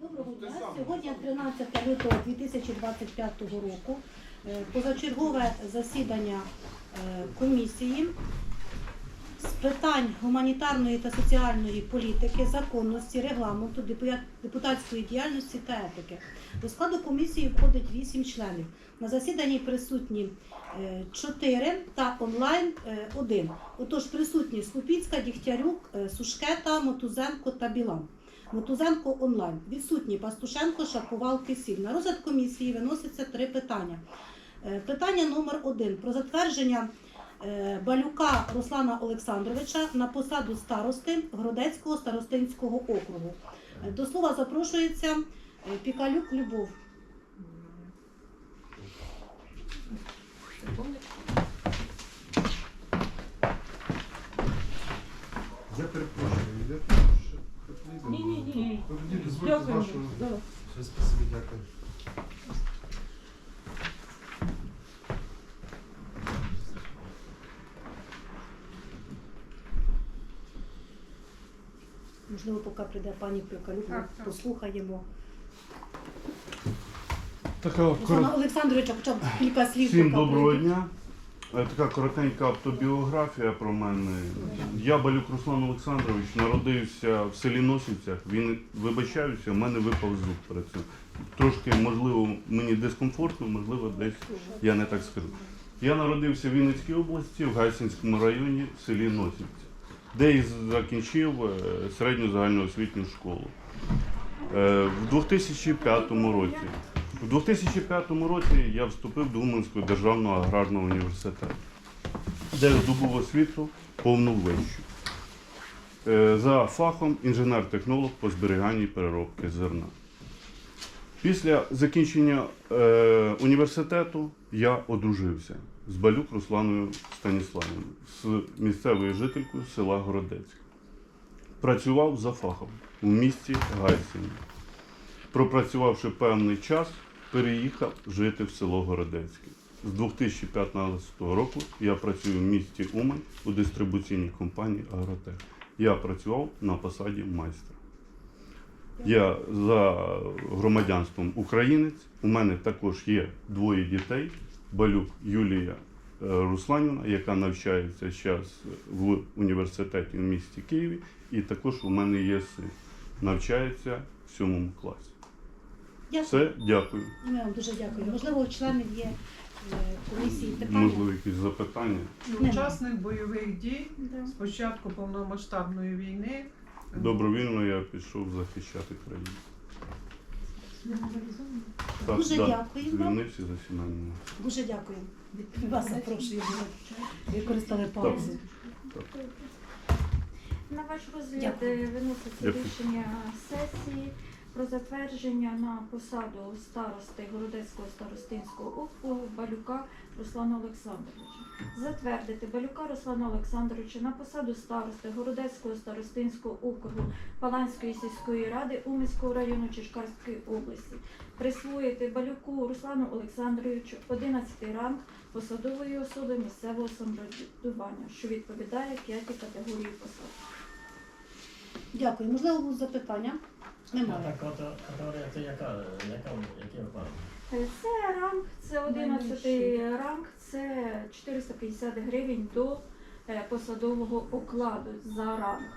Доброго дня. Сьогодні 13 лютого 2025 року. Е, Позачергове засідання е, комісії з питань гуманітарної та соціальної політики, законності, регламенту, депутатської діяльності та етики. До складу комісії входить 8 членів. На засіданні присутні 4 та онлайн 1. Отож присутні Слупіцька, Дігтярюк, е, Сушкета, Мотузенко та Білан. Мотузенко онлайн. Відсутні Пастушенко, Шаповал, Кисіль. На розгляд комісії виноситься три питання. Е, Питання номер один про затвердження е, Балюка Руслана Олександровича на посаду старости Гродецького старостинського округу. Е, До слова запрошується Пікалюк Любов. Дякую. Все, спасибі, дякую. Можливо, поки прийде пані Пікалюк, ми Так, так. послухаємо. Така Олександровича, хоча б кілька слів. Всім поки доброго прийде. дня. Е, Така коротенька автобіографія про мене. Я Балюк Руслан Олександрович, народився в селі Носівцях. Він вибачаюся, в мене випав зуб перед цим. Трошки, можливо, мені дискомфортно, можливо, десь я не так скажу. Я народився в Вінницькій області, в Гайсинському районі, в селі Носівці, де і закінчив е, середню загальноосвітню школу. Е, В 2005 році у 2005 році я вступив до Уманського державного аграрного університету, де здобув освіту повну вищу. Е, За фахом інженер-технолог по зберіганні переробки зерна. Після закінчення е, університету я одружився з Балюк Русланою Станіславівною, з місцевою жителькою села Городецьке. Працював за фахом у місті Гайсині пропрацювавши певний час, переїхав жити в село Городецьке. З 2015 року я працюю в місті Умань у дистрибуційній компанії Агротех. Я працював на посаді майстра. Я за громадянством українець. У мене також є двоє дітей. Балюк Юлія е, Русланівна, яка навчається зараз в університеті в місті Києві. І також у мене є син, навчається в сьомому класі. Дякую. Все, дякую. Ми вам дуже дякую. Можливо, у членів є е, комісії питання. Можливо, якісь запитання. Учасник бойових дій Да. з початку повномасштабної війни. Добровільно я пішов захищати країну. Так, Дуже да, дякую вам. Звільнився за. Дуже дякую. Вас запрошую. Використали паузу. На ваш розгляд Дякую. е, виноситься рішення сесії про затвердження на посаду старости Городецького старостинського округу Балюка Руслана Олександровича. Затвердити Балюка Руслана Олександровича на посаду старости Городецького старостинського округу Паланської сільської ради Умського району Чешкарської області. Присвоїти Балюку Руслану Олександровичу 11 ранг посадової особи місцевого самоврядування, що відповідає п'ятій категорії посад. Дякую. Можливо, будуть запитання? А Немає. така ката- категорія це яка, яка, який випадок? Е, Це ранг, це 11 ранг, це 450 гривень до е, посадового окладу за ранг.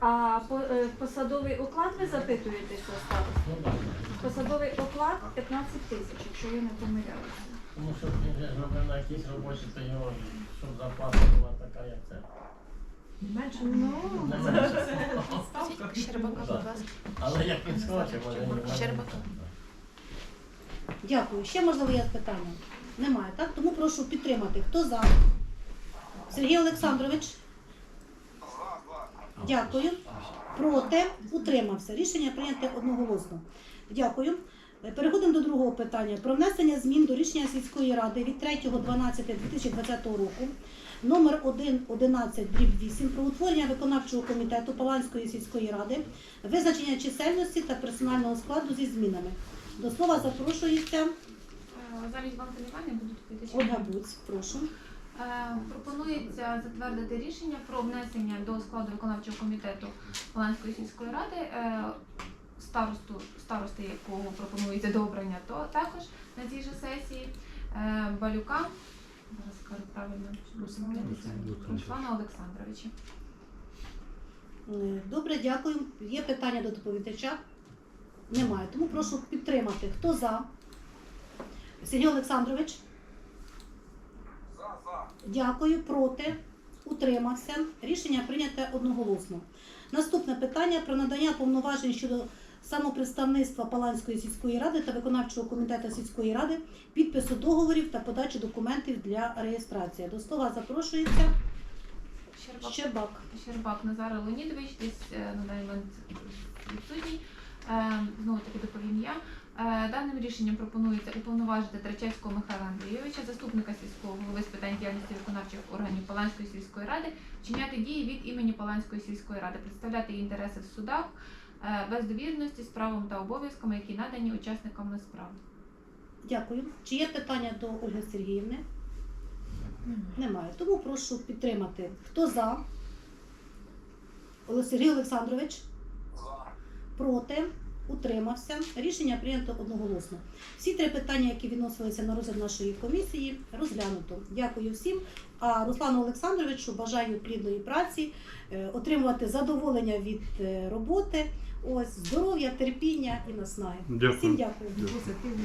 А е, посадовий оклад ви запитуєтеся старост? Ну. Посадовий оклад 15 тисяч, якщо я не помиляюся. Тому що він вже зробив на якійсь роботі, то його, щоб зарплата була така, як це. Менше Ну, ставка. Щербака, будь ласка. Але як він схоче, може Щербака. Дякую. Ще можливо є питання? Немає, так? Тому прошу підтримати. Хто за? Сергій Олександрович. Дякую. Проти. Утримався. Рішення прийняте одноголосно. Дякую. Е, Переходимо до другого питання. Про внесення змін до рішення сільської ради від 3.12.2020 року номер 111 дріб 8 про утворення виконавчого комітету Паланської сільської ради, визначення чисельності та персонального складу зі змінами. До слова запрошується Замість Іванівни будуть відповідачі. Ольга Буць. Прошу. Е, Пропонується затвердити рішення про внесення до складу виконавчого комітету Волинської сільської ради е, старосту, старости, якого пропонується до обрання, то також на цій же сесії е, Балюка, зараз скажу правильно, Руслана Олександровича. Е, Добре, дякую. Є питання до доповідача? Немає. Тому прошу підтримати. Хто за? Сергій Олександрович? Дякую. Проти? Утримався. Рішення прийнято одноголосно. Наступне питання про надання повноважень щодо самопредставництва Паланської сільської ради та виконавчого комітету сільської ради, підпису договорів та подачі документів для реєстрації. До слова запрошується Щербак. Щербак. Щербак Назар Леонідович, десь е, на даний момент відсутній. Е, Знову таки доповім я. Е, Даним рішенням пропонується уповноважити Трачевського Михайла Андрійовича, заступника сільського голови з питань діяльності виконавчих органів Паланської сільської ради, вчиняти дії від імені Паланської сільської ради, представляти інтереси в судах е, без довірності з правом та обов'язками, які надані учасниками справи. Дякую. Чи є питання до Ольги Сергіївни? Немає. Тому прошу підтримати. Хто за? Олег Сергій Олександрович? Проти? Утримався. Рішення прийнято одноголосно. Всі три питання, які відносилися на розгляд нашої комісії, розглянуто. Дякую всім. А Руслану Олександровичу бажаю плідної праці, е, отримувати задоволення від е, роботи. Ось здоров'я, терпіння і наснаги. Дякую. Всім дякую. Позитивно.